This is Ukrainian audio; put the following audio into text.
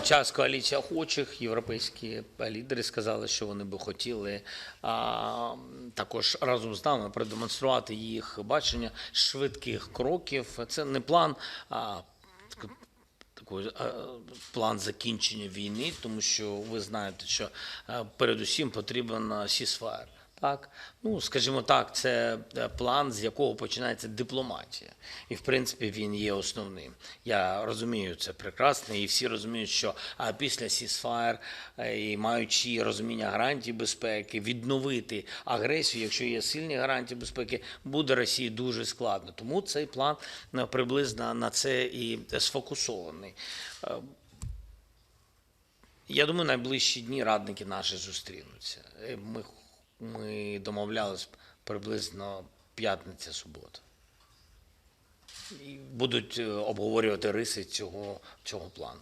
Під час коаліції охочих європейські лідери сказали, що вони би хотіли а, також разом з нами продемонструвати їх бачення швидких кроків. Це не план. А, такий план закінчення війни, тому що ви знаєте, що передусім потрібен сісфаєр. Так, ну скажімо так, це е, план, з якого починається дипломатія, і в принципі він є основним. Я розумію це прекрасно, і всі розуміють, що а, після сісфаєр і маючи розуміння гарантій безпеки, відновити агресію, якщо є сильні гарантії безпеки, буде Росії дуже складно. Тому цей план е, приблизно на це і сфокусований. Е, я думаю, найближчі дні радники наші зустрінуться. Е, Ми, ми домовлялись приблизно п'ятниця-субота. І будуть е, обговорювати риси цього, цього плану.